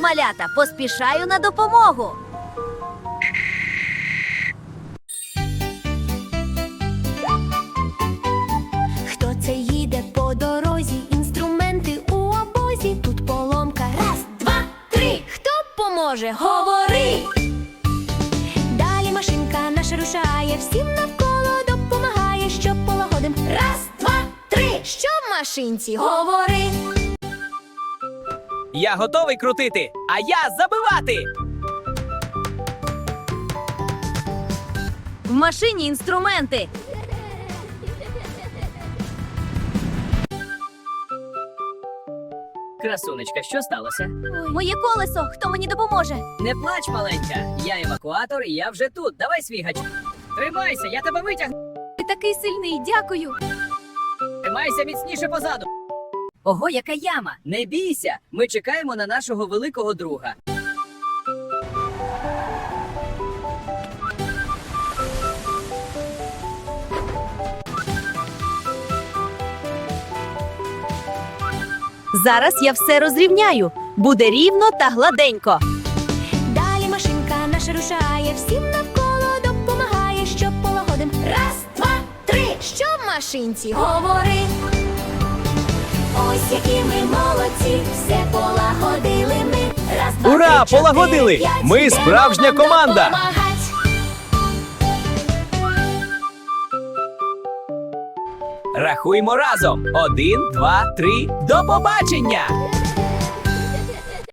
малята, поспішаю на допомогу. Хто це їде по дорозі? Інструменти у обозі. Тут поломка. Раз, два, три. Хто поможе? Говори. Далі машинка наша рушає, всім навколо допомагає, щоб полагодим. Раз, два, три. Що в машинці? Говори. Я готовий крутити, а я забивати. В машині інструменти. Красунечка, що сталося? Моє колесо. Хто мені допоможе? Не плач, маленька. Я евакуатор, і я вже тут. Давай свій гач. Тримайся, я тебе витягну. Ти такий сильний, дякую. Тримайся міцніше позаду. Ого, яка яма! Не бійся! Ми чекаємо на нашого великого друга. Зараз я все розрівняю. Буде рівно та гладенько. Далі машинка наша рушає, всім навколо допомагає, щоб полагодим. Раз, два, три. Що в машинці? Говори. Які ми молодці, все полагодили ми. Раз, два, Ура, три, чотири, полагодили! п'ять. Ми Йдемо справжня команда! допомагать. Рахуймо разом. Один, два, три. До побачення!